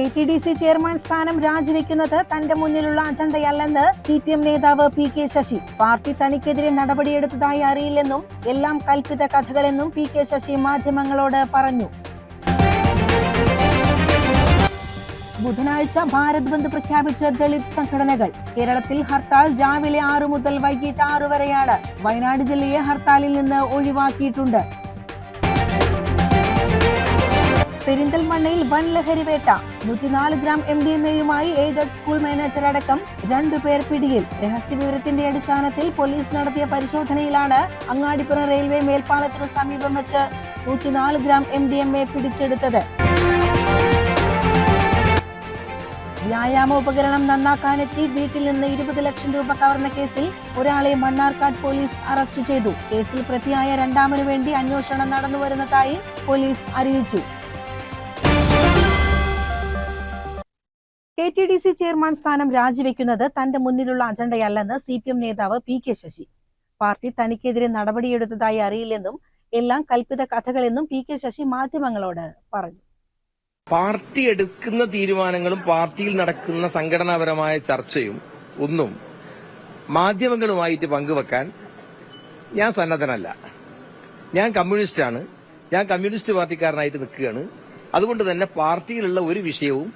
K T D C chairman സ്ഥാനം രാജിവെക്കുന്നത് തന്റെ മുന്നിലുള്ള അജണ്ടയല്ലെന്ന് സി പി എം നേതാവ് പി കെ ശശി. പാർട്ടി തനിക്കെതിരെ നടപടിയെടുത്തതായി അറിയില്ലെന്നും എല്ലാം കൽപ്പിത കഥകളെന്നും പി കെ ശശി മാധ്യമങ്ങളോട് പറഞ്ഞു. ബുധനാഴ്ച ഭാരത് ബന്ദ് പ്രഖ്യാപിച്ച ദളിത് സംഘടനകൾ. കേരളത്തിൽ ഹർത്താൽ രാവിലെ ആറു മുതൽ വൈകിട്ട് ആറു വരെയാണ്. വയനാട് ജില്ലയെ ഹർത്താലിൽ നിന്ന് ഒഴിവാക്കിയിട്ടുണ്ട്. പെരിന്തൽമണ്ണയിൽ വൻ ലഹരിവേട്ട നൂറ്റിനാല് ഗ്രാം എം ഡി എം എയുമായി എയ്ഡഡ് സ്കൂൾ മാനേജർ അടക്കം രണ്ടുപേർ പിടിയിൽ. രഹസ്യവിവരത്തിന്റെ അടിസ്ഥാനത്തിൽ പോലീസ് നടത്തിയ പരിശോധനയിലാണ് അങ്ങാടിപ്പുറം റെയിൽവേ മേൽപ്പാലത്തിനു സമീപം വെച്ച് നൂറ്റിനാല് gram M D M A പിടിച്ചെടുത്തത്. വ്യായാമ ഉപകരണം നന്നാക്കാനെത്തി വീട്ടിൽ നിന്ന് ഇരുപത് ലക്ഷം രൂപ കവർന്ന കേസിൽ ഒരാളെ മണ്ണാർക്കാട് പോലീസ് അറസ്റ്റ് ചെയ്തു. കേസിൽ പ്രതിയായ രണ്ടാമനു വേണ്ടി അന്വേഷണം നടന്നുവരുന്നതായി പോലീസ് അറിയിച്ചു. ടി ഡി സി ചെയർമാൻ സ്ഥാനം രാജിവെക്കുന്നത് തന്റെ മുന്നിലുള്ള അജണ്ടയല്ലെന്ന് സി പി എം നേതാവ് പി കെ ശശി. പാർട്ടി തനിക്കെതിരെ നടപടിയെടുത്തതായി അറിയില്ലെന്നും എല്ലാം കൽപ്പിത കഥകളെന്നും പി കെ ശശി മാധ്യമങ്ങളോട് പറഞ്ഞു. പാർട്ടി എടുക്കുന്ന തീരുമാനങ്ങളും പാർട്ടിയിൽ നടക്കുന്ന സംഘടനാപരമായ ചർച്ചയും ഒന്നും മാധ്യമങ്ങളുമായിട്ട് പങ്കുവെക്കാൻ ഞാൻ സന്നദ്ധനല്ല. ഞാൻ കമ്മ്യൂണിസ്റ്റാണ്. ഞാൻ കമ്മ്യൂണിസ്റ്റ് പാർട്ടിക്കാരനായിട്ട് നിൽക്കുകയാണ്. അതുകൊണ്ട് തന്നെ പാർട്ടിയിലുള്ള ഒരു വിഷയവും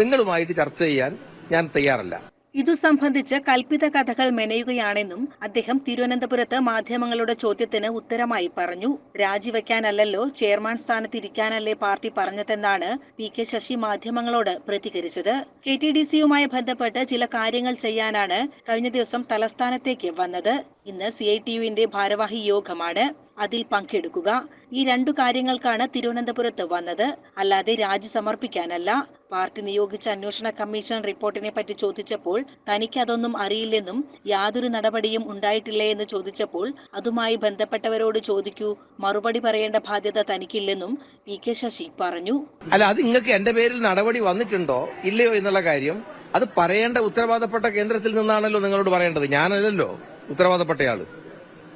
നിങ്ങളുമായിട്ട് ചർച്ച ചെയ്യാൻ ഞാൻ തയ്യാറല്ല. ഇതു സംബന്ധിച്ച് കൽപ്പിത കഥകൾ മെനയുകയാണെന്നും അദ്ദേഹം തിരുവനന്തപുരത്ത് മാധ്യമങ്ങളുടെ ചോദ്യത്തിന് ഉത്തരമായി പറഞ്ഞു. രാജിവെക്കാനല്ലല്ലോ ചെയർമാൻ സ്ഥാനത്തിരിക്കാനല്ലേ പാർട്ടി പറഞ്ഞതെന്നാണ് പി കെ ശശി മാധ്യമങ്ങളോട് പ്രതികരിച്ചത്. കെ ടി ഡി സിയുമായി ബന്ധപ്പെട്ട് ചില കാര്യങ്ങൾ ചെയ്യാനാണ് കഴിഞ്ഞ ദിവസം തലസ്ഥാനത്തേക്ക് വന്നത്. ഇന്ന് സി ഐ ടി യുവിന്റെ ഭാരവാഹി യോഗമാണ് അതിൽ പങ്കെടുക്കുക. ഈ രണ്ടു കാര്യങ്ങൾക്കാണ് തിരുവനന്തപുരത്ത് വന്നത്. അല്ലാതെ രാജി സമർപ്പിക്കാനല്ല. പാർട്ടി നിയോഗിച്ച അന്വേഷണ കമ്മീഷൻ റിപ്പോർട്ടിനെ പറ്റി ചോദിച്ചപ്പോൾ തനിക്ക് അതൊന്നും അറിയില്ലെന്നും യാതൊരു നടപടിയും ഉണ്ടായിട്ടില്ലേ എന്ന് ചോദിച്ചപ്പോൾ അതുമായി ബന്ധപ്പെട്ടവരോട് ചോദിക്കൂ മറുപടി പറയേണ്ട ബാധ്യത തനിക്കില്ലെന്നും പി കെ ശശി പറഞ്ഞു. അല്ല അത് നിങ്ങൾക്ക് എന്റെ പേരിൽ നടപടി വന്നിട്ടുണ്ടോ? ഇല്ലയോ എന്നുള്ള കാര്യം? അത് പറയേണ്ട ഉത്തരവാദപ്പെട്ട കേന്ദ്രത്തിൽ നിന്നാണല്ലോ നിങ്ങളോട് പറയേണ്ടത്. ഞാനല്ലല്ലോ. ഉത്തരവാദപ്പെട്ടയാൾ.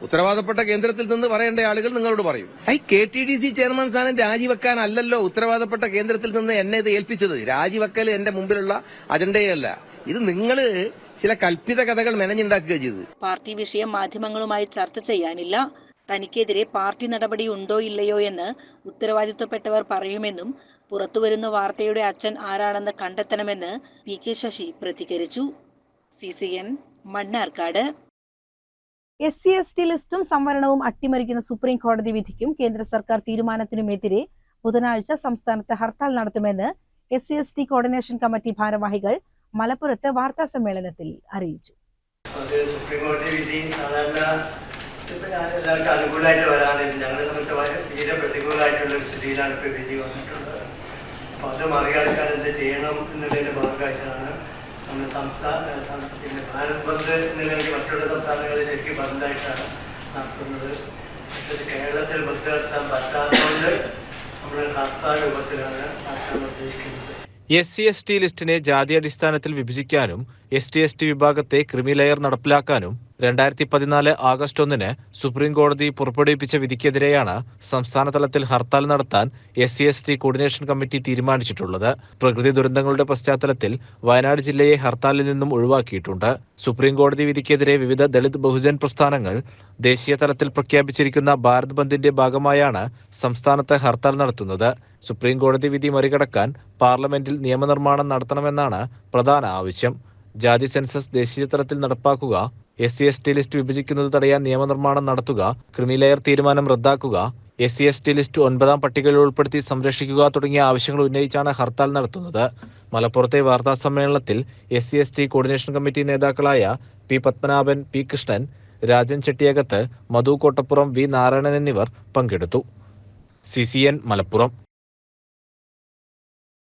ഉത്തരവാദപ്പെട്ട കേന്ദ്രത്തിൽ നിന്ന് പറയേണ്ട ആളുകൾ നിങ്ങളോട് പറയും. I K T D C chairman സ്ഥാനം രാജിവെക്കാനല്ലല്ലോ ഉത്തരവാദപ്പെട്ട കേന്ദ്രത്തിൽ നിന്ന് എന്നെ ഇത് ഏൽപ്പിച്ചത്. രാജിവെക്കൽ എന്റെ മുമ്പിലുള്ള അജണ്ടയല്ല. ഇത് നിങ്ങൾ ചില കൽപ്പിത കഥകൾ മെനഞ്ഞുണ്ടാക്കുക ചെയ്തു പാർട്ടി വിഷയം മാധ്യമങ്ങളുമായി ചർച്ച ചെയ്യാനില്ല. തനിക്കെതിരെ പാർട്ടി നടപടി ഉണ്ടോ ഇല്ലയോ എന്ന് ഉത്തരവാദിത്വപ്പെട്ടവർ പറയുമെന്നും പുറത്തുവരുന്ന വാർത്തയുടെ അച്ഛൻ ആരാണെന്ന് കണ്ടെത്തണമെന്ന് പി കെ ശശി പ്രതികരിച്ചു. C C N Mannarkkad. S C S T ലിസ്റ്റും സംവരണവും അട്ടിമറിക്കുന്ന സുപ്രീം കോടതി വിധിക്കും കേന്ദ്ര സർക്കാർ തീരുമാനത്തിനുമെതിരെ ബുധനാഴ്ച സംസ്ഥാനത്ത് ഹർത്താൽ നടത്തുമെന്ന് S C S T coordination committee ഭാരവാഹികൾ മലപ്പുറത്ത് വാർത്താ സമ്മേളനത്തിൽ അറിയിച്ചു. സുപ്രീം കോടതി വിധി സാധാരണ എല്ലാവർക്കും അനുകൂലമായിട്ട് വരാനില്ല ഞങ്ങളെ സംബന്ധിച്ച് തീരെ പ്രതികൂലമായിട്ടുള്ള ഒരു സ്ഥിതിയിലാണ് ഇപ്പൊ വിധി വന്നിട്ടുള്ളത്. അപ്പൊ അത് മറികടക്കാൻ എന്ത് ചെയ്യണം എന്നുള്ളതിന്റെ ഭാഗമായിട്ടാണ് നമ്മൾ സംസ്ഥാന പിന്നെ ഭാരത് എന്നുള്ളതിൽ മറ്റുള്ള സംസ്ഥാനങ്ങളിൽ ശരിക്കും ബന്ധായിട്ടാണ് നടത്തുന്നത്. പക്ഷേ കേരളത്തിൽ ബന്ദ് നടത്താൻ പറ്റാത്തതുകൊണ്ട് നമ്മൾ ഹർത്താൽ രൂപത്തിലാണ് നടത്താൻ ഉദ്ദേശിക്കുന്നത്. എസ് സി എസ് ടി ലിസ്റ്റിനെ ജാതിയടിസ്ഥാനത്തിൽ വിഭജിക്കാനും എസ് ടി എസ് ടി വിഭാഗത്തെ ക്രിമിലെയർ നടപ്പിലാക്കാനും രണ്ടായിരത്തി പതിനാല് ആഗസ്റ്റ് ഒന്നിന് സുപ്രീം കോടതി പുറപ്പെടുവിപ്പിച്ച വിധിക്കെതിരെയാണ് സംസ്ഥാന തലത്തിൽ ഹർത്താൽ നടത്താൻ S C S T coordination committee തീരുമാനിച്ചിട്ടുള്ളത്. പ്രകൃതി ദുരന്തങ്ങളുടെ പശ്ചാത്തലത്തിൽ വയനാട് ജില്ലയെ ഹർത്താലിൽ നിന്നും ഒഴിവാക്കിയിട്ടുണ്ട്. സുപ്രീം കോടതി വിധിക്കെതിരെ വിവിധ ദളിത് ബഹുജൻ പ്രസ്ഥാനങ്ങൾ ദേശീയ തലത്തിൽ പ്രഖ്യാപിച്ചിരിക്കുന്ന ഭാരത് ബന്ദിന്റെ ഭാഗമായാണ് സംസ്ഥാനത്ത് ഹർത്താൽ നടത്തുന്നത്. സുപ്രീം കോടതി വിധി മറികടക്കാൻ പാർലമെന്റിൽ നിയമനിർമ്മാണം നടത്തണമെന്നാണ് പ്രധാന ആവശ്യം. ജാതി സെൻസസ് ദേശീയ തലത്തിൽ നടപ്പാക്കുക S C S T list വിഭജിക്കുന്നത് തടയാൻ നിയമനിർമ്മാണം നടത്തുക ക്രിമിലെയർ തീരുമാനം റദ്ദാക്കുക S C S T list ഒൻപതാം പട്ടികയിൽ ഉൾപ്പെടുത്തി സംരക്ഷിക്കുക തുടങ്ങിയ ആവശ്യങ്ങൾ ഉന്നയിച്ചാണ് ഹർത്താൽ നടത്തുന്നത്. മലപ്പുറത്തെ വാർത്താ സമ്മേളനത്തിൽ S C S T coordination committee നേതാക്കളായ P Padmanabhan P Krishnan Rajan Chettiyakath Madhu Kottappuram V Narayanan എന്നിവർ പങ്കെടുത്തു. C C N Malappuram.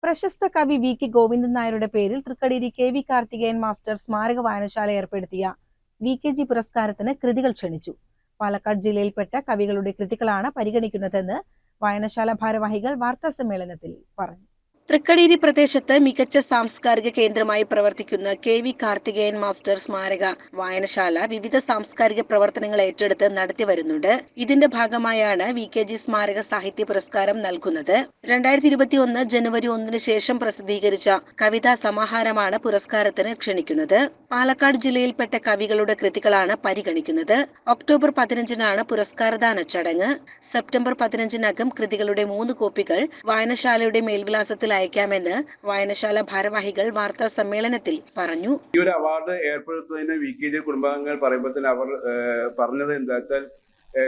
പ്രശസ്ത കവി വി കെ ഗോവിന്ദൻ നായരുടെ പേരിൽ Thrikkadiri K V Karthikeyan master സ്മാരക വായനശാല ഏർപ്പെടുത്തിയ വി കെ ജി പുരസ്കാരത്തിന് കൃതികൾ ക്ഷണിച്ചു. പാലക്കാട് ജില്ലയിൽപ്പെട്ട കവികളുടെ കൃതികളാണ് പരിഗണിക്കുന്നതെന്ന് വായനശാല ഭാരവാഹികൾ വാർത്താ സമ്മേളനത്തിൽ പറഞ്ഞു. തൃക്കടീരി പ്രദേശത്ത് മികച്ച സാംസ്കാരിക കേന്ദ്രമായി പ്രവർത്തിക്കുന്ന കെ വി കാർത്തികേയൻ മാസ്റ്റർ സ്മാരക വായനശാല വിവിധ സാംസ്കാരിക പ്രവർത്തനങ്ങൾ ഏറ്റെടുത്ത് നടത്തി വരുന്നുണ്ട്. ഇതിന്റെ ഭാഗമായാണ് വി കെ ജി സ്മാരക സാഹിത്യ പുരസ്കാരം നൽകുന്നത്. രണ്ടായിരത്തി ഇരുപത്തി ഒന്ന് ജനുവരി ഒന്നിന് ശേഷം പ്രസിദ്ധീകരിച്ച കവിതാ സമാഹാരമാണ് പുരസ്കാരത്തിന് ക്ഷണിക്കുന്നത്. പാലക്കാട് ജില്ലയിൽപ്പെട്ട കവികളുടെ കൃതികളാണ് പരിഗണിക്കുന്നത്. ഒക്ടോബർ പതിനഞ്ചിനാണ് പുരസ്കാരദാന ചടങ്ങ്. സെപ്റ്റംബർ പതിനഞ്ചിനകം കൃതികളുടെ മൂന്ന് കോപ്പികൾ വായനശാലയുടെ മേൽവിലാസത്തിൽ അയക്കാമെന്ന് വായനശാല ഭാരവാഹികൾ വാർത്താ സമ്മേളനത്തിൽ പറഞ്ഞു. ഈ ഒരു അവാർഡ് ഏർപ്പെടുത്തുന്നതിന് വി കെ ജി കുടുംബാംഗങ്ങൾ പറയുമ്പോൾ തന്നെ അവർ പറഞ്ഞത് എന്താ വെച്ചാൽ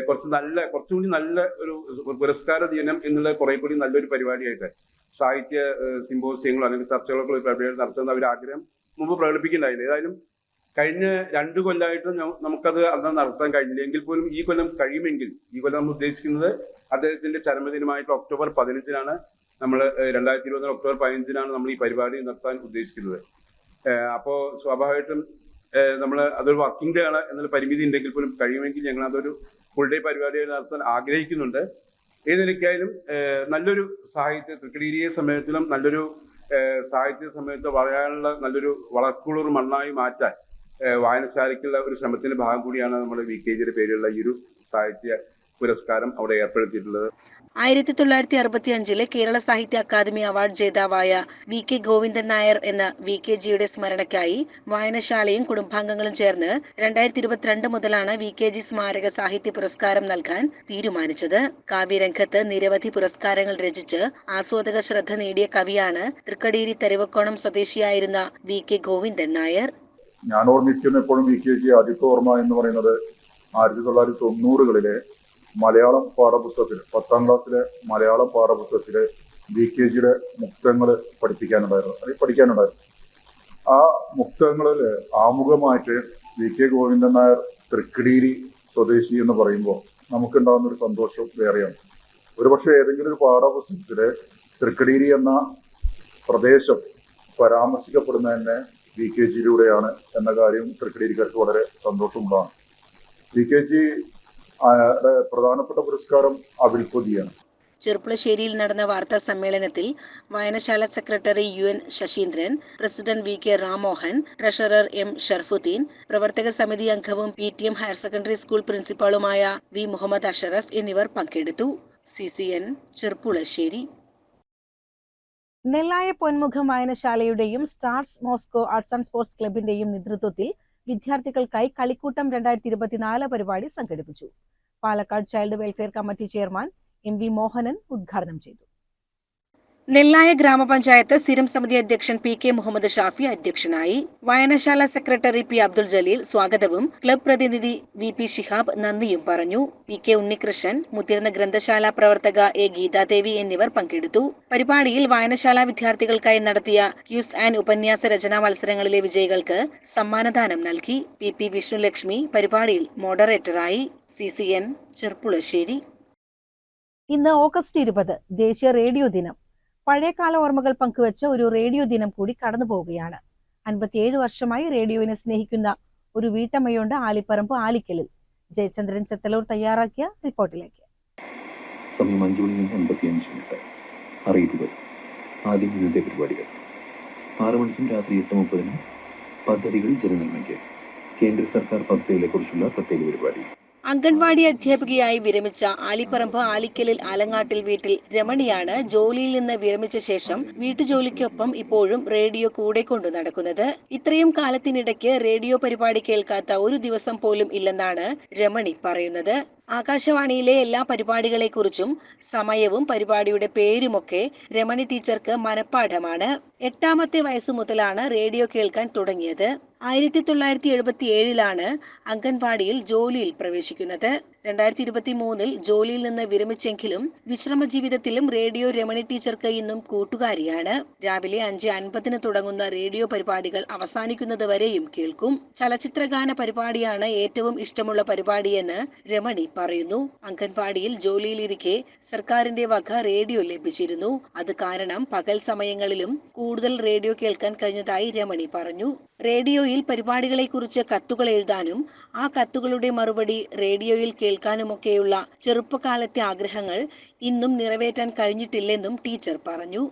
കുറച്ച് നല്ല കുറച്ചുകൂടി നല്ല ഒരു പുരസ്കാര ദിനം എന്നുള്ള കുറെ കൂടി നല്ലൊരു പരിപാടിയായിട്ട് സാഹിത്യ സിംബോസ്യങ്ങളോ അല്ലെങ്കിൽ ചർച്ചകളൊക്കെ ഒരു പരിപാടി നടത്തുന്ന അവർ ആഗ്രഹം മുമ്പ് പ്രകടിപ്പിക്കുന്നുണ്ടായില്ല. ഏതായാലും കഴിഞ്ഞ രണ്ടു കൊല്ലമായിട്ട് നമുക്കത് അന്ന് നടത്താൻ കഴിഞ്ഞില്ല. എങ്കിൽ പോലും ഈ കൊല്ലം കഴിയുമെങ്കിൽ ഈ കൊല്ലം നമ്മൾ ഉദ്ദേശിക്കുന്നത് അദ്ദേഹത്തിന്റെ ചരമദിനമായിട്ട് ഒക്ടോബർ പതിനഞ്ചിനാണ് നമ്മൾ രണ്ടായിരത്തി ഇരുപത്തി ഒക്ടോബർ പതിനഞ്ചിനാണ് നമ്മൾ ഈ പരിപാടി നടത്താൻ ഉദ്ദേശിക്കുന്നത്. അപ്പോൾ അപ്പോ സ്വാഭാവികമായിട്ടും നമ്മൾ അതൊരു വർക്കിംഗ് ഡേ ആണ് എന്നുള്ള പരിമിതി ഉണ്ടെങ്കിൽ പോലും കഴിയുമെങ്കിൽ ഞങ്ങൾ അതൊരു ഫുൾ ഡേ പരിപാടികൾ നടത്താൻ ആഗ്രഹിക്കുന്നുണ്ട്. ഏത് നിലയ്ക്കായാലും നല്ലൊരു സാഹിത്യ തൃക്കടീരിയെ സമയത്തിലും നല്ലൊരു സാഹിത്യ സമയത്ത് വളരാനുള്ള നല്ലൊരു വളക്കുളൂർ മണ്ണായി മാറ്റാൻ വായനശാലയ്ക്കുള്ള ഒരു ശ്രമത്തിന്റെ ഭാഗം കൂടിയാണ് നമ്മുടെ വി കെ ജിയുടെ പേരിലുള്ള ഈ ഒരു സാഹിത്യ പുരസ്കാരം അവിടെ ഏർപ്പെടുത്തിയിട്ടുള്ളത്. ആയിരത്തി തൊള്ളായിരത്തി അറുപത്തി അഞ്ചിലെ കേരള സാഹിത്യ അക്കാദമി അവാർഡ് ജേതാവായ വി കെ ഗോവിന്ദൻ നായർ എന്ന വി കെ ജിയുടെ സ്മരണയ്ക്കായി വായനശാലയും കുടുംബാംഗങ്ങളും ചേർന്ന് രണ്ടായിരത്തി ഇരുപത്തിരണ്ട് മുതലാണ് വി കെ ജി സ്മാരക സാഹിത്യ പുരസ്കാരം നൽകാൻ തീരുമാനിച്ചത്. കാവ്യരംഗത്ത് നിരവധി പുരസ്കാരങ്ങൾ രചിച്ച് ആസ്വാദക ശ്രദ്ധ നേടിയ കവിയാണ് തൃക്കടീരി തെരുവക്കോണം സ്വദേശിയായിരുന്ന വി കെ ഗോവിന്ദൻ നായർ. ഞാൻ ഓർമ്മിക്കുന്ന എപ്പോഴും വി കെ ജി ഓർമ്മ എന്ന് പറയുന്നത് ആയിരത്തി തൊള്ളായിരത്തി തൊണ്ണൂറുകളിലെ മലയാളം പാഠപുസ്തകത്തിൽ പത്താം ക്ലാസ്സിലെ മലയാളം പാഠപുസ്തകത്തിലെ വി കെ ജിയുടെ മുക്തങ്ങൾ പഠിപ്പിക്കാനുണ്ടായിരുന്നു. അല്ലെങ്കിൽ പഠിക്കാനുണ്ടായിരുന്നു. ആ മുക്തങ്ങളിൽ ആമുഖമായിട്ട് വി കെ ഗോവിന്ദൻ നായർ തൃക്കിടീരി സ്വദേശി എന്ന് പറയുമ്പോൾ നമുക്കുണ്ടാകുന്ന ഒരു സന്തോഷം വേറെയാണ്. ഒരുപക്ഷെ ഏതെങ്കിലും ഒരു പാഠപുസ്തകത്തിലെ തൃക്കടീരി എന്ന പ്രദേശം പരാമർശിക്കപ്പെടുന്ന തന്നെ വി കെ ജിയിലൂടെയാണ് എന്ന കാര്യം തൃക്കടീരിക്കാർക്ക് വളരെ സന്തോഷമുള്ളതാണ്. വി കെ ജി പ്രധാനപ്പെട്ട പുരസ്കാരം അവിൽപ്പൊതിയാണ് ചെറുപ്പുളശ്ശേരിയിൽ നടന്ന വാർത്താ സമ്മേളനത്തിൽ വായനശാല secretary U N Sasheendran president V K Ramohan treasurer M Sharafudheen പ്രവർത്തക സമിതി അംഗവും P T M higher secondary school പ്രിൻസിപ്പാളുമായ V Muhammad Ashraf എന്നിവർ പങ്കെടുത്തു. C C N Cherpulassery. Nellaya Ponmukham വായനശാലയുടെയും stars Moscow arts and sports ക്ലബിന്റെയും നേതൃത്വത്തിൽ വിദ്യാർത്ഥികൾക്കായി കളിക്കൂട്ടം രണ്ടായിരത്തി ഇരുപത്തിനാല് പരിപാടി സംഘടിപ്പിച്ചു. Palakkad child welfare committee chairman M V Mohanan ഉദ്ഘാടനം ചെയ്തു. നെല്ലായ ഗ്രാമപഞ്ചായത്ത് സ്ഥിരം സമിതി അധ്യക്ഷൻ പി കെ മുഹമ്മദ് ഷാഫി അധ്യക്ഷനായി. വായനശാല സെക്രട്ടറി പി അബ്ദുൽ ജലീൽ സ്വാഗതവും. ക്ലബ് പ്രതിനിധി വി പി ഷിഹാബ് നന്ദിയും പറഞ്ഞു. പി കെ ഉണ്ണികൃഷ്ണൻ മുതിർന്ന ഗ്രന്ഥശാല പ്രവർത്തക എ ഗീതാദേവി എന്നിവർ പങ്കെടുത്തു. പരിപാടിയിൽ വായനശാല വിദ്യാർത്ഥികൾക്കായി നടത്തിയ ക്യൂസ് ആൻഡ് ഉപന്യാസ രചനാ മത്സരങ്ങളിലെ വിജയികൾക്ക് സമ്മാനദാനം നൽകി. പി പി വിഷ്ണുലക്ഷ്മി പരിപാടിയിൽ മോഡറേറ്ററായി. C C N Cherpulassery. ഇന്ന് ഓഗസ്റ്റ് ഇരുപത് ദേശീയ റേഡിയോ ദിനം. പഴയകാല ഓർമ്മകൾ പങ്കുവച്ച ഒരു റേഡിയോ ദിനം കൂടി കടന്നു പോവുകയാണ്. അൻപത്തിയേഴ് വർഷമായി റേഡിയോവിനെ സ്നേഹിക്കുന്ന ഒരു വീട്ടമ്മയുണ്ട് ആലിപ്പറമ്പ് ആലിക്കലിൽ. ജയചന്ദ്രൻ ചെത്തലൂർ തയ്യാറാക്കിയ റിപ്പോർട്ടിലേക്ക്. സമയം മണിക്കും രാത്രി എട്ട് മുപ്പതിനും പദ്ധതികൾ ജനനന്മയ്ക്ക് കേന്ദ്ര സർക്കാർ പദ്ധതികളെക്കുറിച്ചുള്ള പ്രത്യേക പരിപാടി. അംഗൻവാടി അധ്യാപികയായി വിരമിച്ച ആലിപ്പറമ്പ് ആലിക്കലിൽ ആലങ്ങാട്ടിൽ വീട്ടിൽ രമണിയാണ് ജോലിയിൽ നിന്ന് വിരമിച്ച ശേഷം വീട്ടുജോലിക്കൊപ്പം ഇപ്പോഴും റേഡിയോ കൂടെ കൊണ്ടു നടക്കുന്നത്. ഇത്രയും കാലത്തിനിടയ്ക്ക് റേഡിയോ പരിപാടി കേൾക്കാത്ത ഒരു ദിവസം പോലും ഇല്ലെന്നാണ് രമണി പറയുന്നത്. ആകാശവാണിയിലെ എല്ലാ പരിപാടികളെക്കുറിച്ചും സമയവും പരിപാടിയുടെ പേരുമൊക്കെ രമണി ടീച്ചർക്ക് മനഃപ്പാഠമാണ്. എട്ടാമത്തെ വയസ്സു മുതലാണ് റേഡിയോ കേൾക്കാൻ തുടങ്ങിയത്. ആയിരത്തി തൊള്ളായിരത്തി എഴുപത്തി ഏഴിലാണ് അംഗൻവാടിയിൽ ജോലിയിൽ പ്രവേശിക്കുന്നത്. രണ്ടായിരത്തി ഇരുപത്തി മൂന്നിൽ ജോലിയിൽ നിന്ന് വിരമിച്ചെങ്കിലും വിശ്രമ ജീവിതത്തിലും റേഡിയോ രമണി ടീച്ചർക്ക് ഇന്നും കൂട്ടുകാരിയാണ്. രാവിലെ അഞ്ച് അൻപതിന് തുടങ്ങുന്ന റേഡിയോ പരിപാടികൾ അവസാനിക്കുന്നത് വരെയും കേൾക്കും. ചലച്ചിത്രഗാന പരിപാടിയാണ് ഏറ്റവും ഇഷ്ടമുള്ള പരിപാടിയെന്ന് രമണി പറയുന്നു. അംഗൻവാടിയിൽ ജോലിയിലിരിക്കെ സർക്കാരിന്റെ വക റേഡിയോ ലഭിച്ചിരുന്നു. അത് കാരണം പകൽ സമയങ്ങളിലും കൂടുതൽ റേഡിയോ കേൾക്കാൻ കഴിഞ്ഞതായി രമണി പറഞ്ഞു. റേഡിയോയിൽ പരിപാടികളെക്കുറിച്ച് കത്തുകൾ എഴുതാനും ആ കത്തുകളുടെ മറുപടി റേഡിയോയിൽ കേൾക്കാനുമൊക്കെയുള്ള ചെറുപ്പകാലത്തെ ആഗ്രഹങ്ങൾ ഇന്നും നിറവേറ്റാൻ കഴിഞ്ഞിട്ടില്ലെന്നും ടീച്ചർ പറഞ്ഞു.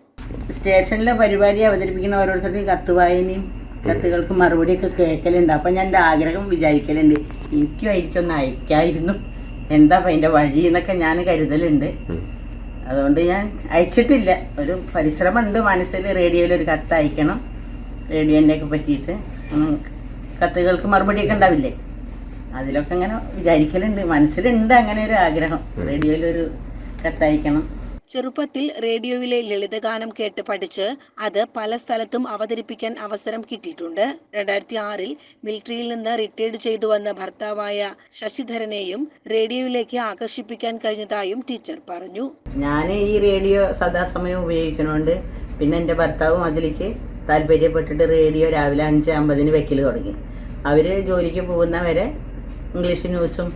സ്റ്റേഷനിലെ പരിപാടി അവതരിപ്പിക്കുന്ന ഓരോരുത്തർക്കും കത്ത് വായനയും കത്തുകൾക്ക് മറുപടിയൊക്കെ കേൾക്കലുണ്ട്. അപ്പം ഞാൻ എന്റെ ആഗ്രഹം വിചാരിക്കലുണ്ട്. എനിക്കും ആയിരിക്കും അയക്കായിരുന്നു. എന്താ അതിന്റെ വഴി എന്നൊക്കെ ഞാൻ കരുതലുണ്ട്. അതുകൊണ്ട് ഞാൻ അയച്ചിട്ടില്ല. ഒരു പരിശ്രമമുണ്ട് മനസ്സിൽ. റേഡിയോയിൽ ഒരു കത്ത് അയക്കണം റേഡിയോന്റെ പറ്റിയിട്ട് കത്തുകൾക്ക് മറുപടിയൊക്കെ ഉണ്ടാവില്ലേ? അതിലൊക്കെ അങ്ങനെ വിചാരിക്കലുണ്ട്. മനസ്സിലുണ്ട് അങ്ങനെ ഒരു ആഗ്രഹം. റേഡിയോയിലൊരു കത്തയക്കണം. ചെറുപ്പത്തിൽ റേഡിയോയിലെ ലളിതഗാനം കേട്ട് പഠിച്ച് അത് പല സ്ഥലത്തും അവതരിപ്പിക്കാൻ അവസരം കിട്ടിയിട്ടുണ്ട്. രണ്ടായിരത്തി ആറിൽ മിലിറ്ററിയിൽ നിന്ന് റിട്ടയർഡ് ചെയ്തു വന്ന ഭർത്താവായ ശശിധരനെയും റേഡിയോയിലേക്ക് ആകർഷിപ്പിക്കാൻ കഴിഞ്ഞതായും ടീച്ചർ പറഞ്ഞു. ഞാൻ ഈ റേഡിയോ സദാസമയം ഉപയോഗിക്കുന്നുണ്ട് പിന്നെ എന്റെ ഭർത്താവും അതിലേക്ക് താല്പര്യപ്പെട്ടിട്ട് റേഡിയോ രാവിലെ അഞ്ച് അമ്പതിന് വെക്കൽ തുടങ്ങി. അവർ ജോലിക്ക് പോകുന്നവരെ ഇംഗ്ലീഷ് ന്യൂസും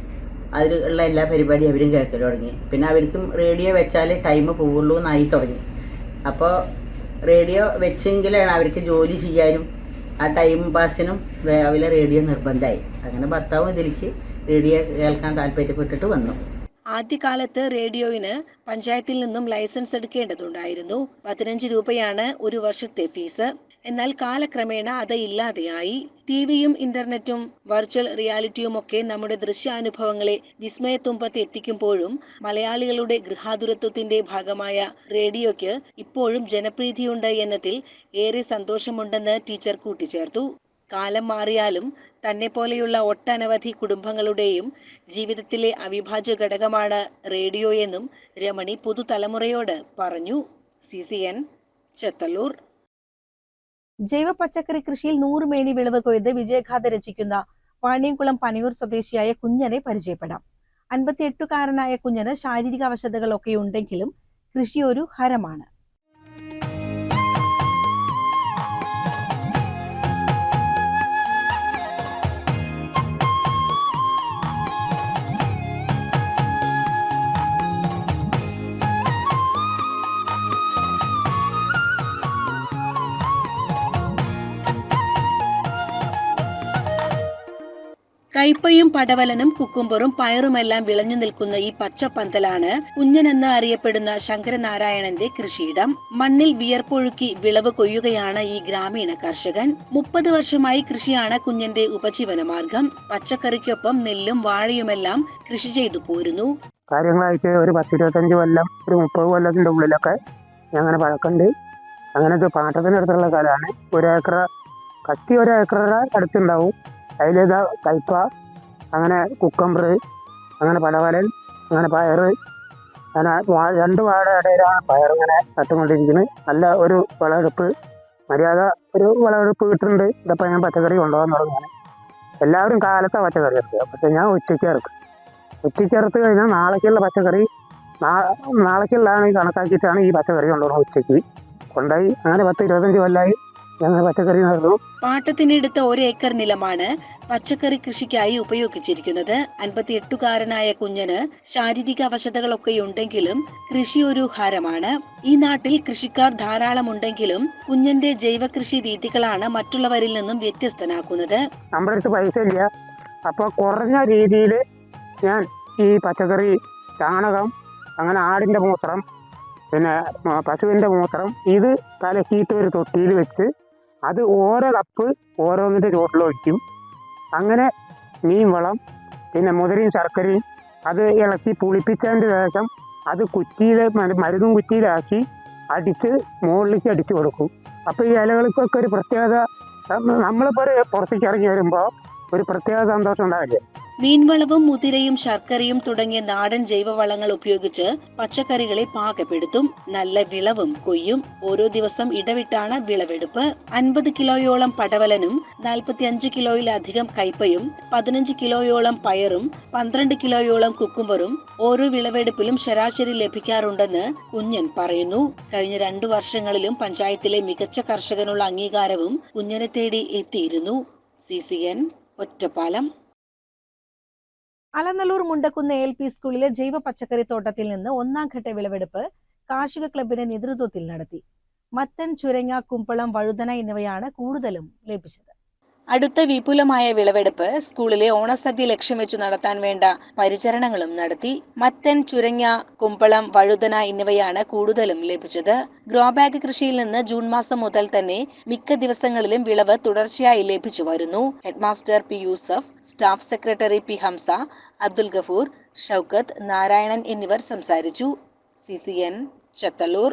അതിലുള്ള എല്ലാ പരിപാടിയും അവരും കേൾക്കൽ തുടങ്ങി. പിന്നെ അവർക്കും റേഡിയോ വെച്ചാൽ ടൈം പോവുള്ളൂ എന്നായി തുടങ്ങി. അപ്പോൾ റേഡിയോ വെച്ചെങ്കിലാണ് അവർക്ക് ജോലി ചെയ്യാനും ആ ടൈം പാസിനും രാവിലെ റേഡിയോ നിർബന്ധമായി. അങ്ങനെ ഭർത്താവും ഇതിലേക്ക് റേഡിയോ കേൾക്കാൻ താല്പര്യപ്പെട്ടിട്ട് വന്നു. ആദ്യകാലത്ത് റേഡിയോയിന് പഞ്ചായത്തിൽ നിന്നും ലൈസൻസ് എടുക്കേണ്ടതുണ്ടായിരുന്നു. പതിനഞ്ച് രൂപയാണ് ഒരു വർഷത്തെ ഫീസ്. എന്നാൽ കാലക്രമേണ അത് ഇല്ലാതെയായി. ടിവിയും ഇന്റർനെറ്റും വെർച്വൽ റിയാലിറ്റിയും ഒക്കെ നമ്മുടെ ദൃശ്യാനുഭവങ്ങളെ വിസ്മയത്തുമ്പത്ത് എത്തിക്കുമ്പോഴും മലയാളികളുടെ ഗൃഹാതുരത്വത്തിന്റെ ഭാഗമായ റേഡിയോയ്ക്ക് ഇപ്പോഴും ജനപ്രീതിയുണ്ട് എന്നതിൽ ഏറെ സന്തോഷമുണ്ടെന്ന് ടീച്ചർ കൂട്ടിച്ചേർത്തു. കാലം മാറിയാലും തന്നെ പോലെയുള്ള ഒട്ടനവധി കുടുംബങ്ങളുടെയും ജീവിതത്തിലെ അവിഭാജ്യ ഘടകമാണ് റേഡിയോ എന്നും രമണി പുതുതലമുറയോട് പറഞ്ഞു. C C N Chethallur. ജൈവ പച്ചക്കറി കൃഷിയിൽ നൂറുമേനി വിളവ് കൊയ്ത് വിജയഗാഥ രചിക്കുന്ന വാണിയംകുളം പനയൂർ സ്വദേശിയായ കുഞ്ഞനെ പരിചയപ്പെടാം. അൻപത്തിയെട്ടുകാരനായ കുഞ്ഞന് ശാരീരിക അവശതകളൊക്കെ ഉണ്ടെങ്കിലും കൃഷി ഒരു ഹരമാണ്. കൈപ്പയും പടവലനും കുക്കുംബറും പയറുമെല്ലാം വിളഞ്ഞു നിൽക്കുന്ന ഈ പച്ചപ്പന്തലാണ് കുഞ്ഞനെന്ന് അറിയപ്പെടുന്ന ശങ്കരനാരായണന്റെ കൃഷിയിടം. മണ്ണിൽ വിയർപ്പൊഴുക്കി വിളവ് കൊയ്യുകയാണ് ഈ ഗ്രാമീണ കർഷകൻ. മുപ്പത് വർഷമായി കൃഷിയാണ് കുഞ്ഞന്റെ ഉപജീവന മാർഗം. പച്ചക്കറിക്കൊപ്പം നെല്ലും വാഴയുമെല്ലാം കൃഷി ചെയ്തു പോരുന്നു. കാര്യങ്ങളായിട്ട് ഒരു പത്തിരുപത്തഞ്ച് കൊല്ലം ഒരു മുപ്പത് കൊല്ലത്തിന്റെ ഉള്ളിലൊക്കെ അങ്ങനെ പഴക്കമുണ്ട് അങ്ങനെ പാട്ടത്തിനടുത്തുള്ള സ്ഥലമാണ്. ഒരു കത്തി ഒരു ഏക്കറുടെ അടുത്തുണ്ടാവും. അതിലിതാ കൈപ്പ അങ്ങനെ കുക്കമ്പർ അങ്ങനെ പലവരൻ അങ്ങനെ പയർ അങ്ങനെ രണ്ട് വാഴ ഇടയിലാണ് പയർ ഇങ്ങനെ നട്ടുകൊണ്ടിരിക്കുന്നത്. നല്ല ഒരു വിളവെടുപ്പ് മര്യാദ ഒരു വിളവെടുപ്പ് കിട്ടുന്നുണ്ട്. ഇതപ്പോൾ ഞാൻ പച്ചക്കറി കൊണ്ടുപോകാൻ തുടങ്ങുകയാണ്. എല്ലാവരും കാലത്തെ പച്ചക്കറി ഇറക്കുക പക്ഷെ ഞാൻ ഉച്ചയ്ക്ക് ഇറക്കും ഉച്ചയ്ക്ക് ഇറത്ത് കഴിഞ്ഞാൽ നാളേക്കുള്ള പച്ചക്കറി നാളേക്കുള്ളതാണ് കണക്കാക്കിയിട്ടാണ് ഈ പച്ചക്കറി കൊണ്ടുപോകുന്നത് ഉച്ചയ്ക്ക്. കൊണ്ടുപോയി അങ്ങനെ പത്ത് ഇരുപത്തഞ്ച് കൊല്ലമായി ഞങ്ങൾ പച്ചക്കറി നടന്നു. പാട്ടത്തിനെടുത്ത ഒരു ഏക്കർ നിലമാണ് പച്ചക്കറി കൃഷിക്കായി ഉപയോഗിച്ചിരിക്കുന്നത്. അൻപത്തിയെട്ടുകാരനായ കുഞ്ഞന് ശാരീരിക അവശതകളൊക്കെയുണ്ടെങ്കിലും കൃഷി ഒരു ഹരമാണ്. ഈ നാട്ടിൽ കൃഷിക്കാർ ധാരാളം ഉണ്ടെങ്കിലും കുഞ്ഞന്റെ ജൈവ കൃഷി രീതികളാണ് മറ്റുള്ളവരിൽ നിന്നും വ്യത്യസ്തനാക്കുന്നത്. നമ്മുടെ അടുത്ത് പൈസ ഇല്ല. അപ്പോൾ കുറഞ്ഞ രീതിയിൽ ഞാൻ ഈ പച്ചക്കറി ചാണകം അങ്ങനെ ആടിന്റെ മൂത്രം പിന്നെ പശുവിന്റെ പശുവിന്റെ മൂത്രം ഇത് കലക്കിയിട്ട് ഒരു തൊട്ടിയിൽ വെച്ച് അത് ഓരോ കപ്പ് ഓരോന്നിന്റെ ചുവട്ടിൽ ഒഴിക്കും. അങ്ങനെ മീൻ വളം പിന്നെ മുതിരയും ശർക്കരയും അത് ഇളക്കി പുളിപ്പിച്ചതിന്റെ ശേഷം അത് കുറ്റിയിൽ മരുന്നും കുറ്റിയിലാക്കി അടിച്ച് മുകളിലേക്ക് അടിച്ചു കൊടുക്കും. അപ്പോൾ ഈ ഇലകൾക്കൊക്കെ ഒരു പ്രത്യേകത നമ്മ- നമ്മളിപ്പോൾ ഒരു പുറത്തേക്ക് ഇറങ്ങി വരുമ്പോൾ ഒരു പ്രത്യേക സന്തോഷം ഉണ്ടാവില്ലേ? മീൻവളവും മുതിരയും ശർക്കരയും തുടങ്ങിയ നാടൻ ജൈവവളങ്ങൾ ഉപയോഗിച്ച് പച്ചക്കറികളെ പാകപ്പെടുത്തും. നല്ല വിളവും കൊയ്യും. ഓരോ ദിവസം ഇടവിട്ടാണ് വിളവെടുപ്പ്. അൻപത് കിലോയോളം പടവലനും നാൽപ്പത്തി അഞ്ച് കിലോയിലധികം കയ്പയും പതിനഞ്ച് കിലോയോളം പയറും പന്ത്രണ്ട് കിലോയോളം കുക്കുംബറും ഓരോ വിളവെടുപ്പിലും ശരാശരി ലഭിക്കാറുണ്ടെന്ന് കുഞ്ഞൻ പറയുന്നു. കഴിഞ്ഞ രണ്ടു വർഷങ്ങളിലും പഞ്ചായത്തിലെ മികച്ച കർഷകനുള്ള അംഗീകാരവും കുഞ്ഞനെ തേടി എത്തിയിരുന്നു. C C N Ottapalam. Alanallur Mundakkunnu L P സ്കൂളിലെ ജൈവ പച്ചക്കറി തോട്ടത്തിൽ നിന്ന് ഒന്നാം ഘട്ട വിളവെടുപ്പ് കാർഷിക ക്ലബിന്റെ നേതൃത്വത്തിൽ നടത്തി. മത്തൻ ചുരങ്ങ കുമ്പളം വഴുതന എന്നിവയാണ് കൂടുതലും ലഭിച്ചത്. അടുത്ത വിപുലമായ വിളവെടുപ്പ് സ്കൂളിലെ ഓണസദ്യ ലക്ഷ്യം വെച്ച് നടത്താൻ വേണ്ട പരിചരണങ്ങളും നടത്തി മത്തൻ ചുരങ്ങ കുമ്പളം വഴുതന എന്നിവയാണ് കൂടുതലും ലഭിച്ചത്. ഗ്രോ ബാഗ് കൃഷിയിൽ നിന്ന് ജൂൺ മാസം മുതൽ തന്നെ മിക്ക ദിവസങ്ങളിലും വിളവ് തുടർച്ചയായി ലഭിച്ചു വരുന്നു. Headmaster P Yusuf staff secretary P Hamza Abdul Gafoor Shoukath Narayanan എന്നിവർ സംസാരിച്ചു. സി സി എൻ ചത്തലൂർ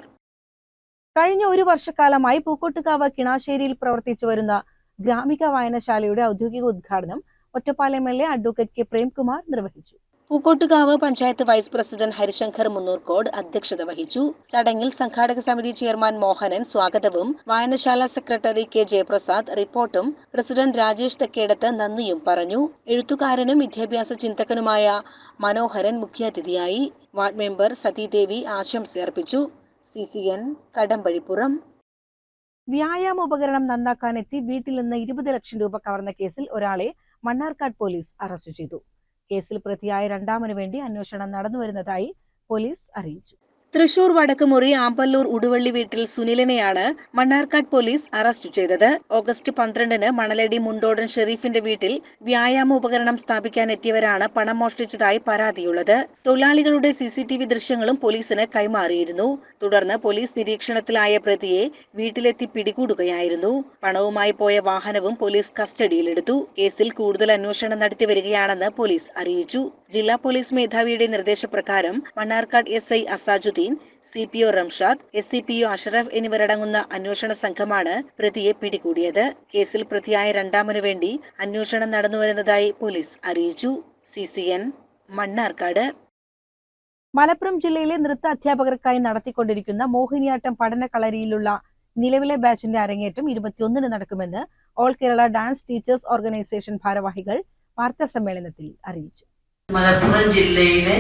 കഴിഞ്ഞ ഒരു വർഷക്കാലമായി പൂക്കോട്ടുകാവ് കിണാശ്ശേരിയിൽ പ്രവർത്തിച്ചു വരുന്ന ഗ്രാമിക വായനശാലയുടെ ഔദ്യോഗിക ഉദ്ഘാടനം Ottapalam M L A advocate K Premkumar നിർവഹിച്ചു. പൂക്കോട്ടുകാവ് പഞ്ചായത്ത് വൈസ് പ്രസിഡന്റ് ഹരിശങ്കർ മുന്നൂർക്കോട് അധ്യക്ഷത വഹിച്ചു. ചടങ്ങിൽ സംഘാടക സമിതി ചെയർമാൻ മോഹനൻ സ്വാഗതവും വായനശാല സെക്രട്ടറി കെ ജയപ്രസാദ് റിപ്പോർട്ടും പ്രസിഡന്റ് രാജേഷ് തെക്കേടത്ത് നന്ദിയും പറഞ്ഞു. എഴുത്തുകാരനും വിദ്യാഭ്യാസ ചിന്തകനുമായ മനോഹരൻ മുഖ്യാതിഥിയായി വാർഡ് മെമ്പർ സതീദേവി ആശംസ അർപ്പിച്ചു സി സി എൻ കടമ്പഴിപ്പുറം. വ്യായാമ ഉപകരണം നന്നാക്കാനെത്തി വീട്ടിൽ നിന്ന് ഇരുപത് ലക്ഷം രൂപ കവർന്ന കേസിൽ ഒരാളെ മണ്ണാർക്കാട് പോലീസ് അറസ്റ്റ് ചെയ്തു. കേസിൽ പ്രതിയായ രണ്ടാമനു വേണ്ടി അന്വേഷണം നടന്നുവരുന്നതായി പോലീസ് അറിയിച്ചു. തൃശൂർ വടക്കുമുറി ആമ്പല്ലൂർ ഉടുവള്ളി വീട്ടിൽ സുനിലിനെയാണ് മണ്ണാർക്കാട് പോലീസ് അറസ്റ്റ് ചെയ്തത്. ഓഗസ്റ്റ് പന്ത്രണ്ടിന് മണലടി മുണ്ടോടൻ ഷെരീഫിന്റെ വീട്ടിൽ വ്യായാമ ഉപകരണം സ്ഥാപിക്കാൻ എത്തിയവരാണ് പണം മോഷ്ടിച്ചതായി പരാതിയുള്ളത്. തൊഴിലാളികളുടെ സിസിടിവി ദൃശ്യങ്ങളും പോലീസിന് കൈമാറിയിരുന്നു. തുടർന്ന് പോലീസ് നിരീക്ഷണത്തിലായ പ്രതിയെ വീട്ടിലെത്തി പിടികൂടുകയായിരുന്നു. പണവുമായി പോയ വാഹനവും പോലീസ് കസ്റ്റഡിയിലെടുത്തു. കേസിൽ കൂടുതൽ അന്വേഷണം നടത്തി വരികയാണെന്ന് പോലീസ് അറിയിച്ചു. ജില്ലാ പോലീസ് മേധാവിയുടെ നിർദ്ദേശപ്രകാരം Mannarkkad S I Asajuddeen C P O Ramshad S C P O Ashraf എന്നിവരടങ്ങുന്ന അന്വേഷണ സംഘമാണ് പ്രതിയെ പിടികൂടിയത്. കേസിൽ പ്രതിയായ രണ്ടാമനു വേണ്ടി അന്വേഷണം നടന്നുവരുന്നതായി പോലീസ് അറിയിച്ചു. C C N Mannarkkad. Malappuram ജില്ലയിലെ നൃത്ത അധ്യാപകർക്കായി നടത്തിക്കൊണ്ടിരിക്കുന്ന മോഹിനിയാട്ടം പഠന കളരിയിലുള്ള നിലവിലെ ബാച്ചിന്റെ അരങ്ങേറ്റം ഇരുപത്തിയൊന്നിന് നടക്കുമെന്ന് all Kerala dance teachers organisation ഭാരവാഹികൾ വാർത്താ സമ്മേളനത്തിൽ അറിയിച്ചു. മലപ്പുറം ജില്ലയിലെ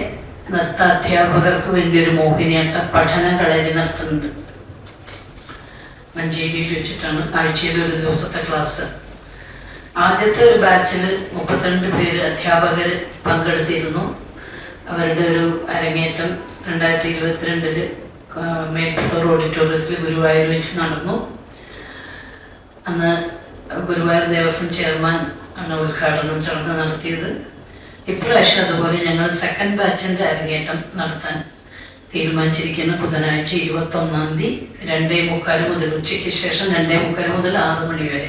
നൃത്ത അധ്യാപകർക്ക് വേണ്ടി ഒരു മോഹിനിയാട്ട പഠന കളരി നടത്തുന്നുണ്ട്. മഞ്ചേരിയിൽ വെച്ചിട്ടാണ് ആഴ്ചയിൽ ഒരു ദിവസത്തെ ക്ലാസ് ആദ്യത്തെ ഒരു ബാച്ചിൽ മുപ്പത്തിരണ്ട് പേര് അധ്യാപകർ പങ്കെടുത്തിരുന്നു. അവരുടെ ഒരു അരങ്ങേറ്റം രണ്ടായിരത്തി ഇരുപത്തിരണ്ടിൽ മേൽപ്പത്തൂർ ഓഡിറ്റോറിയത്തിൽ ഗുരുവായൂർ വെച്ച് നടന്നു. അന്ന് ഗുരുവായൂർ ദേവസ്വം ചെയർമാൻ ആണ് ഉദ്ഘാടനം ചടങ്ങ് നടത്തിയത്. ഇപ്രാവശ്യം അതുപോലെ ഞങ്ങൾ സെക്കൻഡ് ബാച്ചിന്റെ അരങ്ങേറ്റം നടത്താൻ തീരുമാനിച്ചിരിക്കുന്ന ബുധനാഴ്ച ഇരുപത്തൊന്നാം തീയതി രണ്ടേ മുക്കാൽ മുതൽ ഉച്ചയ്ക്ക് ശേഷം രണ്ടേ മുക്കാൽ മുതൽ ആറ് മണി വരെ.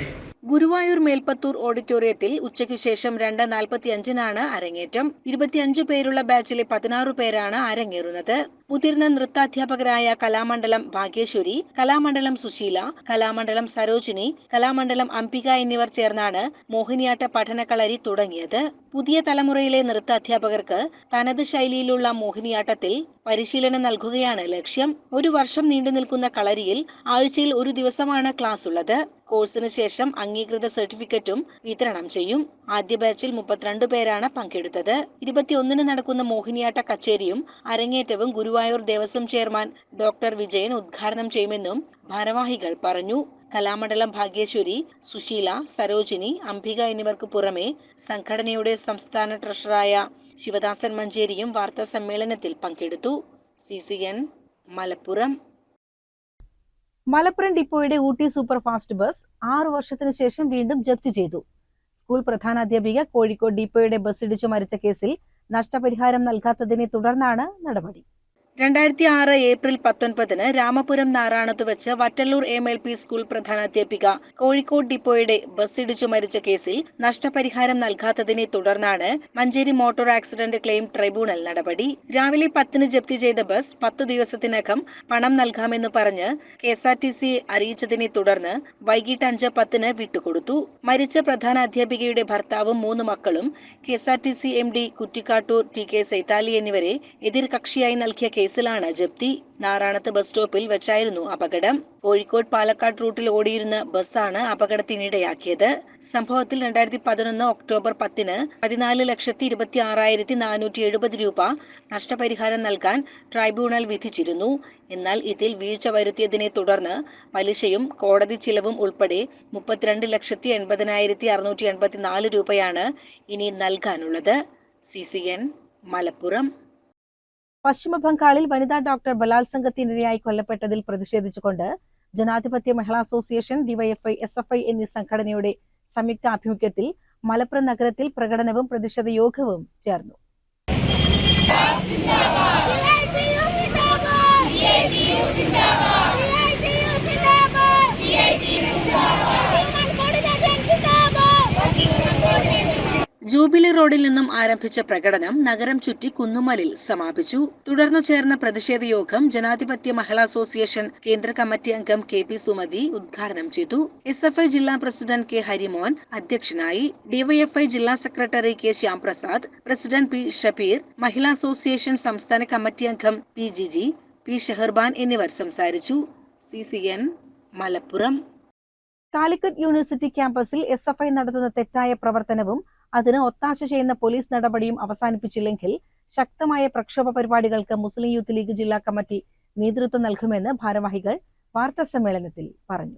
ഗുരുവായൂർ മേൽപ്പത്തൂർ ഓഡിറ്റോറിയത്തിൽ ഉച്ചയ്ക്കു ശേഷം രണ്ട് നാൽപ്പത്തി അഞ്ചിനാണ് അരങ്ങേറ്റം. ഇരുപത്തിയഞ്ച് പേരുള്ള ബാച്ചിലെ പതിനാറ് പേരാണ് അരങ്ങേറുന്നത്. മുതിർന്ന നൃത്താധ്യാപകരായ കലാമണ്ഡലം ഭാഗ്യേശ്വരി കലാമണ്ഡലം സുശീല കലാമണ്ഡലം സരോജിനി കലാമണ്ഡലം അംബിക എന്നിവർ ചേർന്നാണ് മോഹിനിയാട്ട പഠനകളരി തുടങ്ങിയത്. പുതിയ തലമുറയിലെ നൃത്താധ്യാപകർക്ക് തനത് ശൈലിയിലുള്ള മോഹിനിയാട്ടത്തിൽ പരിശീലനം നൽകുകയാണ് ലക്ഷ്യം. ഒരു വർഷം നീണ്ടു നിൽക്കുന്ന കളരിയിൽ ആഴ്ചയിൽ ഒരു ദിവസമാണ് ക്ലാസ് ഉള്ളത് കോഴ്സിന് ശേഷം അംഗീകൃത സർട്ടിഫിക്കറ്റും വിതരണം ചെയ്യും. ആദ്യ ബാച്ചിൽ മുപ്പത്തിരണ്ട് പേരാണ് പങ്കെടുത്തത്. ഇരുപത്തിയൊന്നിന് നടക്കുന്ന മോഹിനിയാട്ട കച്ചേരിയും അരങ്ങേറ്റവും ഗുരുവായൂർ ദേവസ്വം ചെയർമാൻ ഡോക്ടർ വിജയൻ ഉദ്ഘാടനം ചെയ്യുമെന്നും ഭാരവാഹികൾ പറഞ്ഞു. കലാമണ്ഡലം ഭാഗ്യേശ്വരി സുശീല സരോജിനി അംബിക എന്നിവർക്ക് പുറമെ സംഘടനയുടെ സംസ്ഥാന ട്രഷറായ ശിവദാസൻ മഞ്ചേരിയും വാർത്താ സമ്മേളനത്തിൽ പങ്കെടുത്തു. C C N Malappuram. Malappuram ഡിപ്പോയുടെ Ooty super fast bus ആറു വർഷത്തിനു ശേഷം വീണ്ടും ജപ്തി ചെയ്തു. സ്കൂൾ പ്രധാനാധ്യാപിക കോഴിക്കോട് ഡിപ്പോയുടെ ബസ് ഇടിച്ചു മരിച്ച കേസിൽ നഷ്ടപരിഹാരം നൽകാത്തതിനെ തുടർന്നാണ് നടപടി. രണ്ടായിരത്തി ആറ് ഏപ്രിൽ പത്തൊൻപതിന് രാമപുരം നാറാണത്ത് വെച്ച് Vattalloor M L P school പ്രധാനാധ്യാപിക Kozhikode ഡിപ്പോയുടെ ബസ്സിടിച്ചു മരിച്ച കേസിൽ നഷ്ടപരിഹാരം നൽകാത്തതിനെ തുടർന്നാണ് Manjeri motor accident claim tribunal നടപടി. രാവിലെ പത്തിന് ജപ്തി ചെയ്ത ബസ് പത്തു ദിവസത്തിനകം പണം നൽകാമെന്ന് പറഞ്ഞ് K S R T C അറിയിച്ചതിനെ തുടർന്ന് വൈകിട്ട് അഞ്ച് പത്തിന് വിട്ടുകൊടുത്തു. മരിച്ച പ്രധാന അധ്യാപികയുടെ ഭർത്താവും മൂന്ന് മക്കളും K S R T C M D Kuttikkattoor T K Saithali എന്നിവരെ എതിർകക്ഷിയായി നൽകിയ കേസിലാണ് ജപ്തി. നാറാണത്ത് ബസ് സ്റ്റോപ്പിൽ വെച്ചായിരുന്നു അപകടം. കോഴിക്കോട് പാലക്കാട് റൂട്ടിൽ ഓടിയിരുന്ന ബസ്സാണ് അപകടത്തിനിടയാക്കിയത്. സംഭവത്തിൽ രണ്ടായിരത്തി പതിനൊന്ന് ഒക്ടോബർ പത്തിന് പതിനാല് ലക്ഷത്തി ഇരുപത്തി ആറായിരത്തി നാനൂറ്റി എഴുപത് രൂപ നഷ്ടപരിഹാരം നൽകാൻ ട്രൈബ്യൂണൽ വിധിച്ചിരുന്നു. എന്നാൽ ഇതിൽ വീഴ്ച വരുത്തിയതിനെ തുടർന്ന് പലിശയും കോടതി ചിലവും ഉൾപ്പെടെ മുപ്പത്തിരണ്ട് ലക്ഷത്തി എൺപതിനായിരത്തി അറുന്നൂറ്റി എൺപത്തിനാല് രൂപയാണ് ഇനി നൽകാനുള്ളത്. C C N Malappuram. പശ്ചിമ ബംഗാളിൽ വനിതാ ഡോക്ടർ ബലാത്സംഗത്തിനിരയായി കൊല്ലപ്പെട്ടതിൽ പ്രതിഷേധിച്ചുകൊണ്ട് Janadhipathya Mahila association DYFI S F I എന്നീ സംഘടനയുടെ സംയുക്ത ആഭിമുഖ്യത്തിൽ മലപ്പുറം നഗരത്തിൽ പ്രകടനവും പ്രതിഷേധ യോഗവും ചേർന്നു ജൂബിലി റോഡിൽ നിന്നും ആരംഭിച്ച പ്രകടനം നഗരം ചുറ്റി കുന്നുമലിൽ സമാപിച്ചു. തുടർന്നു ചേർന്ന പ്രതിഷേധ യോഗം ജനാധിപത്യ മഹിളാ അസോസിയേഷൻ കേന്ദ്ര കമ്മിറ്റി അംഗം കെ പി സുമതി ഉദ്ഘാടനം ചെയ്തു. എസ് എഫ് ഐ ജില്ലാ പ്രസിഡന്റ് കെ ഹരിമോൻ അധ്യക്ഷനായി. ഡിവൈഎഫ്ഐ ജില്ലാ secretary K Shyamprasad president P Shabeer Mahila association സംസ്ഥാന കമ്മിറ്റി അംഗം പി ജിജി പി ഷെഹർബാൻ എന്നിവർ സംസാരിച്ചു. C C N Malappuram. Calicut university ക്യാമ്പസിൽ എസ് എഫ് ഐ നടത്തുന്ന തെറ്റായ പ്രവർത്തനവും അതിന് ഒത്താശ ചെയ്യുന്ന പോലീസ് നടപടിയും അവസാനിപ്പിച്ചില്ലെങ്കിൽ ശക്തമായ പ്രക്ഷോഭ പരിപാടികൾക്ക് മുസ്ലിം യൂത്ത് ലീഗ് ജില്ലാ കമ്മിറ്റി നേതൃത്വം നൽകുമെന്ന് ഭാരവാഹികൾ വാർത്താ സമ്മേളനത്തിൽ പറഞ്ഞു.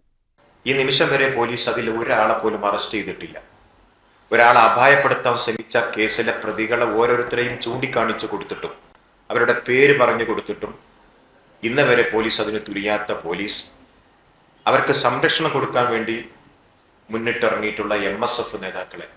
ഈ നിമിഷം വരെ പോലീസ് അതിൽ ഒരാളെ പോലും അറസ്റ്റ് ചെയ്തിട്ടില്ല. ഒരാളെ അപായപ്പെടുത്താൻ ശ്രമിച്ച കേസിലെ പ്രതികളെ ഓരോരുത്തരെയും ചൂണ്ടിക്കാണിച്ചു കൊടുത്തിട്ടും അവരുടെ പേര് പറഞ്ഞു കൊടുത്തിട്ടും ഇന്ന് വരെ പോലീസ് അതിന് തുനിയാത്ത പോലീസ്. അവർക്ക് സംരക്ഷണം കൊടുക്കാൻ വേണ്ടി മുന്നിട്ടിറങ്ങിയിട്ടുള്ള എം എസ് എഫ് നേതാക്കളെ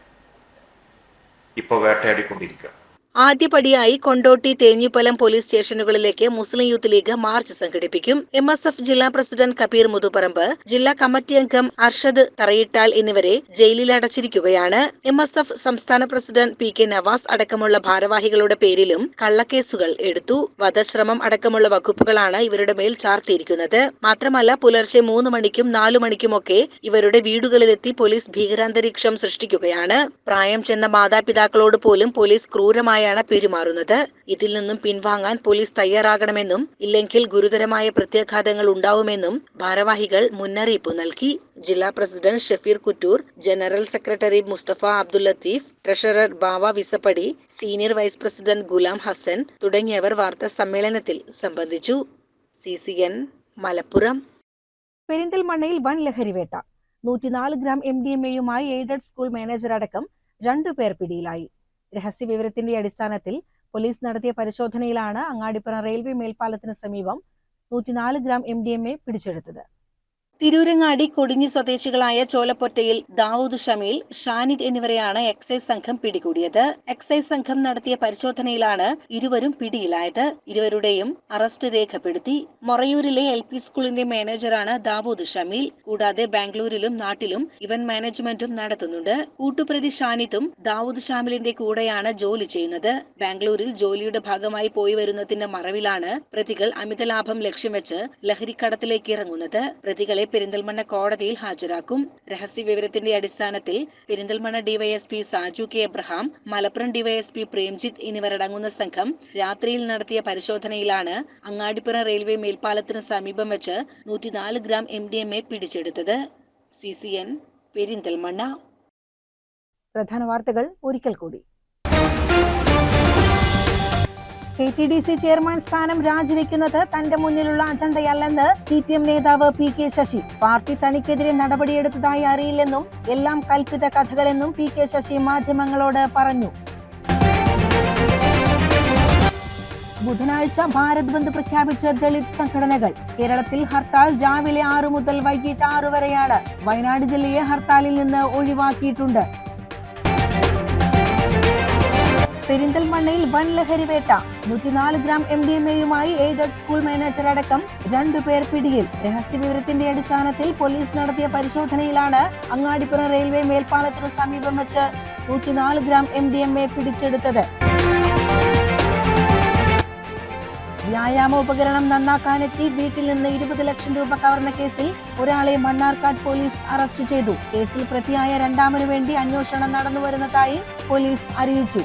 ഇപ്പോൾ വേട്ടയാടിക്കൊണ്ടിരിക്കുക. ആദ്യപടിയായി കൊണ്ടോട്ടി തേഞ്ഞിപ്പലം പോലീസ് സ്റ്റേഷനുകളിലേക്ക് മുസ്ലിം യൂത്ത് ലീഗ് മാർച്ച് സംഘടിപ്പിക്കും. എം എസ് എഫ് ജില്ലാ പ്രസിഡന്റ് കബീർ മുതുപറമ്പ് ജില്ലാ കമ്മിറ്റി അംഗം അർഷദ് തറയിട്ടാൽ എന്നിവരെ ജയിലിൽ അടച്ചിരിക്കുകയാണ്. എം എസ് എഫ് സംസ്ഥാന പ്രസിഡന്റ് പി കെ നവാസ് അടക്കമുള്ള ഭാരവാഹികളുടെ പേരിലും കള്ളക്കേസുകൾ എടുത്തു. വധശ്രമം അടക്കമുള്ള വകുപ്പുകളാണ് ഇവരുടെ മേൽ ചാർത്തിയിരിക്കുന്നത്. മാത്രമല്ല പുലർച്ചെ മൂന്ന് മണിക്കും നാലു മണിക്കുമൊക്കെ ഇവരുടെ വീടുകളിലെത്തി പോലീസ് ഭീകരാന്തരീക്ഷം സൃഷ്ടിക്കുകയാണ്. പ്രായം ചെന്ന മാതാപിതാക്കളോട് പോലും പോലീസ് ക്രൂരമായാണ് പെരുമാറുന്നത്. ഇതിൽ നിന്നും പിൻവാങ്ങാൻ പോലീസ് തയ്യാറാകണമെന്നും ഇല്ലെങ്കിൽ ഗുരുതരമായ പ്രത്യാഘാതങ്ങൾ ഉണ്ടാവുമെന്നും ഭാരവാഹികൾ മുന്നറിയിപ്പ് നൽകി. ജില്ലാ president Shafeer Kuttoor general secretary Musthafa Abdul Latheef treasurer Bava Visappadi senior vice president Gulam Hasan തുടങ്ങിയവർ വാർത്താ സമ്മേളനത്തിൽ സംബന്ധിച്ചു. C C N Malappuram. പെരിന്തൽമണ്ണയിൽ വൻ ലഹരിവേട്ട നൂറ്റിനാല് ഗ്രാം എം ഡി എം എയുമായി എയ്ഡഡ് സ്കൂൾ മാനേജർ അടക്കം രണ്ടുപേർ പിടിയിലായി. രഹസ്യവിവരത്തിന്റെ അടിസ്ഥാനത്തിൽ പോലീസ് നടത്തിയ പരിശോധനയിലാണ് അങ്ങാടിപ്പുറം റെയിൽവേ മേൽപ്പാലത്തിന് സമീപം നൂറ്റിനാല് gram M D M A പിടിച്ചെടുത്തത്. തിരൂരങ്ങാടി കൊടിഞ്ഞി സ്വദേശികളായ ചോലപ്പൊറ്റയിൽ ദാവൂദ് ഷമീൽ ഷാനിദ് എന്നിവരെയാണ് എക്സൈസ് സംഘം പിടികൂടിയത്. എക്സൈസ് സംഘം നടത്തിയ പരിശോധനയിലാണ് ഇരുവരും പിടിയിലായത്. ഇരുവരുടെയും അറസ്റ്റ് രേഖപ്പെടുത്തി. മൊറയൂരിലെ എൽ പി സ്കൂളിന്റെ മാനേജറാണ് ദാവൂദ് ഷമീൽ. കൂടാതെ ബാംഗ്ലൂരിലും നാട്ടിലും ഇവന്റ് മാനേജ്മെന്റും നടത്തുന്നുണ്ട്. കൂട്ടുപ്രതി ഷാനിദും ദാവൂദ് ഷാമിലിന്റെ കൂടെയാണ് ജോലി ചെയ്യുന്നത്. ബാംഗ്ലൂരിൽ ജോലിയുടെ ഭാഗമായി പോയി വരുന്നതിന്റെ മറവിലാണ് പ്രതികൾ അമിത ലാഭം ലക്ഷ്യം വെച്ച് ലഹരിക്കടത്തിലേക്ക് ഇറങ്ങുന്നത്. പ്രതികളെ പെരിന്തൽമണ്ണ കോടതിയിൽ ഹാജരാക്കും. രഹസ്യവിവരത്തിന്റെ അടിസ്ഥാനത്തിൽ Perinthalmanna DYSP Saju K Abraham Malappuram DYSP Premjith എന്നിവരടങ്ങുന്ന സംഘം രാത്രിയിൽ നടത്തിയ പരിശോധനയിലാണ് അങ്ങാടിപ്പുറ റെയിൽവേ മേൽപ്പാലത്തിന് സമീപം വെച്ച് നൂറ്റിനാല് gram M D M A പിടിച്ചെടുത്തത്. C C N Perinthalmanna. പ്രധാന വാർത്തകൾ ഒരിക്കൽ കൂടി. K T D C chairman സ്ഥാനം രാജിവെക്കുന്നത് തന്റെ മുന്നിലുള്ള അജണ്ടയല്ലെന്ന് സി പി എം നേതാവ് പി കെ ശശി. പാർട്ടി തനിക്കെതിരെ നടപടിയെടുത്തതായി അറിയില്ലെന്നും എല്ലാം കൽപ്പിത കഥകളെന്നും പി കെ ശശി മാധ്യമങ്ങളോട് പറഞ്ഞു. ബുധനാഴ്ച ഭാരത് ബന്ദ് പ്രഖ്യാപിച്ച ദളിത് സംഘടനകൾ. കേരളത്തിൽ ഹർത്താൽ രാവിലെ ആറു മുതൽ വൈകിട്ട് ആറു വരെയാണ്. വയനാട് ജില്ലയെ ഹർത്താലിൽ നിന്ന് ഒഴിവാക്കിയിട്ടുണ്ട്. പെരിന്തൽമണ്ണയിൽ വൻ ലഹരിവേട്ട നൂറ്റിനാല് ഗ്രാം എം ഡി എം എയുമായി എയ്ഡഡ് സ്കൂൾ മാനേജർ അടക്കം രണ്ടുപേർ പിടിയിൽ. രഹസ്യവിവരത്തിന്റെ അടിസ്ഥാനത്തിൽ പോലീസ് നടത്തിയ പരിശോധനയിലാണ് അങ്ങാടിപ്പുറം റെയിൽവേ മേൽപ്പാലത്തിനു സമീപം വെച്ച് നൂറ്റിനാല് gram M D M A പിടിച്ചെടുത്തത്. വ്യായാമ ഉപകരണം നന്നാക്കാനെത്തി വീട്ടിൽ നിന്ന് ഇരുപത് ലക്ഷം രൂപ കവർന്ന കേസിൽ ഒരാളെ മണ്ണാർക്കാട് പോലീസ് അറസ്റ്റ് ചെയ്തു. കേസിൽ പ്രതിയായ രണ്ടാമനു വേണ്ടി അന്വേഷണം നടന്നുവരുന്നതായി പോലീസ് അറിയിച്ചു.